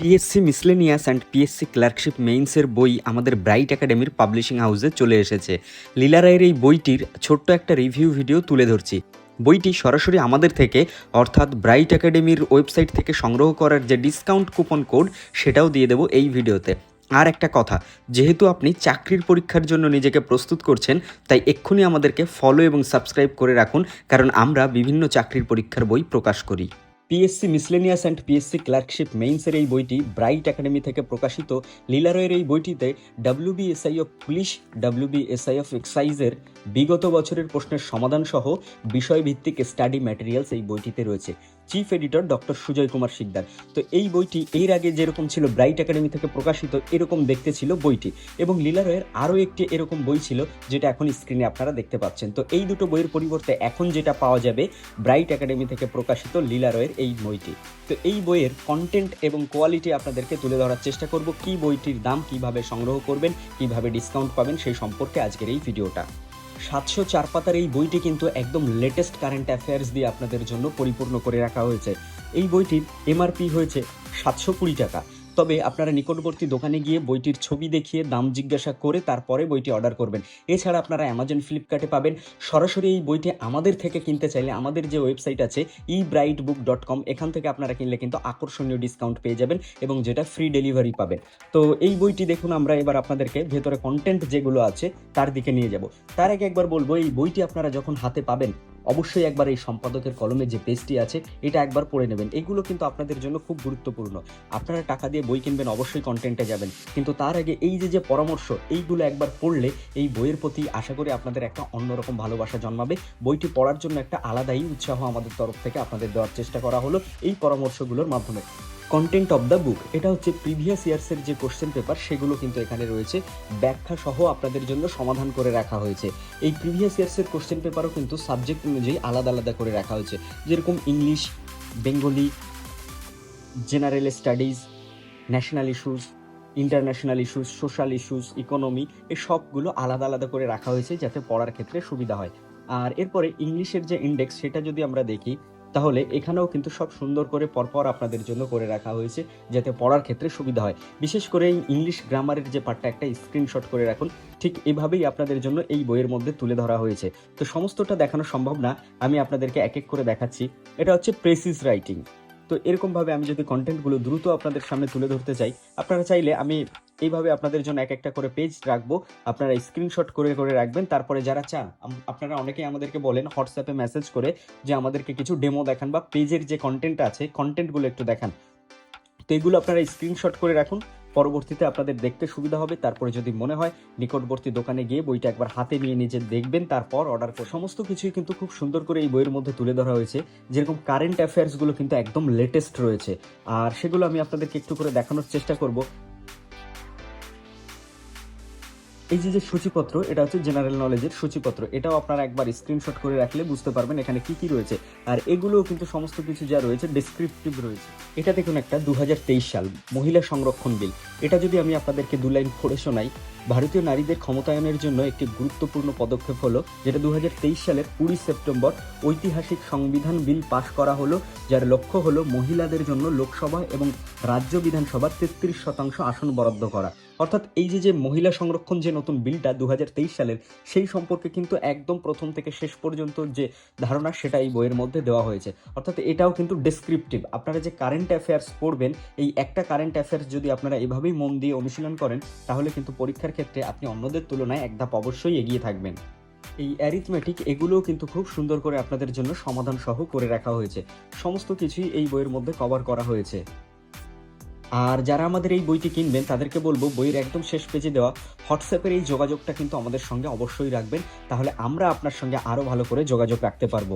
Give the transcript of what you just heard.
PSC miscellaneous and PSC clerkship মেইনসের বই আমাদের bright একাডেমির পাবলিশিং হাউসে চলে এসেছে। লীলা রায়ের এই বইটির ছোট্ট একটা রিভিউ ভিডিও তুলে ধরছি। বইটি সরাসরি আমাদের থেকে, অর্থাৎ ব্রাইট একাডেমির ওয়েবসাইট থেকে সংগ্রহ করার যে ডিসকাউন্ট কুপন কোড সেটাও দিয়ে দেবো এই ভিডিওতে আর একটা কথা, যেহেতু আপনি চাকরির পরীক্ষার জন্য নিজেকে প্রস্তুত করছেন, তাই এক্ষুনি আমাদেরকে ফলো এবং সাবস্ক্রাইব করে রাখুন, কারণ আমরা বিভিন্ন চাকরির পরীক্ষার বই প্রকাশ করি। PSC miscellaneous and PSC clerkship মেইনসের এই বইটি ব্রাইট একাডেমি থেকে প্রকাশিত। লীলারয়ের এই বইটিতে WBSI of police WBSI of এক্সাইজের বিগত বছরের প্রশ্নের সমাধান সহ বিষয়ভিত্তিক স্টাডি ম্যাটেরিয়ালস এই বইটিতে রয়েছে। Chief editor doctor Sujoy Kumar Sikdar. তো এই বইটি এর আগে যেরকম ছিল ব্রাইট একাডেমি থেকে প্রকাশিত, এরকম দেখতে ছিল বইটি। এবং লীলা রয়ের আরও একটি এরকম বই ছিল, যেটা এখন স্ক্রিনে আপনারা দেখতে পাচ্ছেন। তো এই দুটো বইয়ের পরিবর্তে এখন যেটা পাওয়া যাবে ব্রাইট একাডেমি থেকে প্রকাশিত লীলা রয়ের এই বইটি। তো এই বইয়ের কন্টেন্ট এবং কোয়ালিটি আপনাদেরকে তুলে ধরার চেষ্টা করব, কি বইটির দাম কীভাবে সংগ্রহ করবেন, কীভাবে ডিসকাউন্ট পাবেন সেই সম্পর্কে আজকের এই ভিডিওটা সাতশো চার পাতার এই বইটি কিন্তু একদম লেটেস্ট কারেন্ট অ্যাফেয়ার্স দিয়ে আপনাদের জন্য পরিপূর্ণ করে রাখা হয়েছে। এই বইটির এমআরপি হয়েছে সাতশো কুড়ি টাকা। তবে আপনারা নিকটবর্তী দোকানে গিয়ে বইটির ছবি দেখিয়ে দাম জিজ্ঞাসা করে তারপরে বইটি অর্ডার করবেন। এছাড়া আপনারা অ্যামাজন ফ্লিপকার্টে পাবেন। সরাসরি এই বইটি আমাদের থেকে কিনতে চাইলে আমাদের যে ওয়েবসাইট আছে ই ব্রাইট বুক ডট কম এখান থেকে আপনারা কিনলে কিন্তু আকর্ষণীয় ডিসকাউন্ট পেয়ে যাবেন এবং যেটা ফ্রি ডেলিভারি পাবেন। তো এই বইটি দেখুন, আমরা এবার আপনাদেরকে ভেতরে কন্টেন্ট যেগুলো আছে, তার দিকে নিয়ে যাব। তার আগে একবার বলব, এই বইটি আপনারা যখন হাতে পাবেন অবশ্যই একবার এই সম্পাদকের কলমে যে পেজটি আছে, এটা একবার পড়ে নেবেন। এগুলো কিন্তু আপনাদের জন্য খুব গুরুত্বপূর্ণ। আপনারা টাকা দিয়ে বই কিনবেন, অবশ্যই কন্টেন্টে যাবেন। কিন্তু তার আগে এই যে যে পরামর্শ, এইগুলো একবার পড়লে এই বইয়ের প্রতি আশা করি আপনাদের একটা অন্যরকম ভালোবাসা জন্মাবে। বইটি পড়ার জন্য একটা আলাদাই উৎসাহ আমাদের তরফ থেকে আপনাদের দেওয়ার চেষ্টা করা হলো এই পরামর্শগুলোর মাধ্যমে। কন্টেন্ট অফ দ্য বুক এটা হচ্ছে প্রিভিয়াস ইয়ার্সের যে কোশ্চেন পেপার সেগুলো কিন্তু এখানে রয়েছে। ব্যাখ্যা সহ আপনাদের জন্য সমাধান করে রাখা হয়েছে। এই প্রিভিয়াস ইয়ার্সের কোশ্চেন পেপারও কিন্তু সাবজেক্ট অনুযায়ী আলাদা আলাদা করে রাখা হয়েছে। যেরকম English Bengali general studies national issues international issues social issues economy এই সবগুলো আলাদা আলাদা করে রাখা হয়েছে যাতে পড়ার ক্ষেত্রে সুবিধা হয়। আর এরপরে ইংলিশের যে ইন্ডেক্স সেটা যদি আমরা দেখি তাহলে এখানেও কিন্তু সব সুন্দর করে পরপর আপনাদের জন্য করে রাখা হয়েছে, যাতে পড়ার ক্ষেত্রে সুবিধা হয়। বিশেষ করে এই ইংলিশ গ্রামারের যে পার্টটা একটা স্ক্রিনশট করে রাখুন। ঠিক এভাবেই আপনাদের জন্য এই বইয়ের মধ্যে তুলে ধরা হয়েছে। তো সমস্তটা দেখানো সম্ভব না, আমি আপনাদেরকে এক এক করে দেখাচ্ছি। এটা হচ্ছে প্রেসিস রাইটিং তো এরকমভাবে আমি যদি কন্টেন্টগুলো দ্রুত আপনাদের সামনে তুলে ধরতে চাই, আপনারা চাইলে আমি এইভাবে আপনাদের জন্য এক একটা করে পেজ রাখব। আপনারা স্ক্রিনশট করে করে রাখবেন। তারপরে যারা চান আপনারা অনেকেই আমাদেরকে বলেন হোয়াটসঅ্যাপে মেসেজ করে যে আমাদেরকে কিছু ডেমো দেখান বা পেজের যে কন্টেন্ট আছে কন্টেন্টগুলো একটু দেখান। তো এগুলো আপনারা স্ক্রিনশট করে রাখুন। পরবর্তীতে আপনাদের দেখতে সুবিধা হবে। তারপরে যদি মনে হয়, নিকটবর্তী দোকানে গিয়ে বইটা একবার হাতে নিয়ে নিজে দেখবেন। তারপর অর্ডার করে। সমস্ত কিছুই কিন্তু খুব সুন্দর করে এই বইয়ের মধ্যে তুলে ধরা হয়েছে। যেরকম কারেন্ট অ্যাফেয়ার্সগুলো কিন্তু একদম লেটেস্ট রয়েছে। আর সেগুলো আমি আপনাদেরকে একটু করে দেখানোর চেষ্টা করব। এই যে যে সূচিপত্র, এটা হচ্ছে জেনারেল নলেজের সূচিপত্র। এটাও আপনারা একবার স্ক্রিনশট করে রাখলে বুঝতে পারবেন এখানে কি কি রয়েছে। আর এগুলোও কিন্তু সমস্ত কিছু যা রয়েছে ডেসক্রিপটিভ রয়েছে। এটা দেখুন একটা দু হাজার তেইশ সাল, মহিলা সংরক্ষণ বিল। এটা যদি আমি আপনাদেরকে দু লাইন পড়ে শোনাই, ভারতীয় নারীদের ক্ষমতায়নের জন্য একটি গুরুত্বপূর্ণ পদক্ষেপ হলো যেটা দু হাজার তেইশ সালের কুড়ি সেপ্টেম্বর ঐতিহাসিক সংবিধান বিল পাশ করা হলো, যার লক্ষ্য হলো মহিলাদের জন্য লোকসভা এবং রাজ্য বিধানসভার তেত্রিশ শতাংশ আসন বরাদ্দ করা। অর্থাৎ এই যে যে মহিলা সংরক্ষণ যে নতুন বিলটা দুহাজার তেইশ সালের, সেই সম্পর্কে কিন্তু একদম প্রথম থেকে শেষ পর্যন্ত যে ধারণা সেটা এই বইয়ের মধ্যে দেওয়া হয়েছে। অর্থাৎ এটাও কিন্তু ডেসক্রিপটিভ আপনারা যে কারেন্ট অ্যাফেয়ার্স পড়বেন, এই একটা কারেন্ট অ্যাফেয়ার্স যদি আপনারা এভাবেই মন দিয়ে অনুশীলন করেন, তাহলে কিন্তু পরীক্ষার ক্ষেত্রে আপনি অন্যদের তুলনায় এক ধাপ অবশ্যই এগিয়ে থাকবেন। এই অ্যারিথমেটিক এগুলোও কিন্তু খুব সুন্দর করে আপনাদের জন্য সমাধান সহ করে রাখা হয়েছে। সমস্ত কিছুই এই বইয়ের মধ্যে কভার করা হয়েছে। আর যারা আমাদের এই বইটি কিনবেন, তাদেরকে বলব বইয়ের একদম শেষ পেজে দেওয়া হোয়াটসঅ্যাপের এই যোগাযোগটা কিন্তু আমাদের সঙ্গে অবশ্যই রাখবেন। তাহলে আমরা আপনার সঙ্গে আরও ভালো করে যোগাযোগ রাখতে পারব।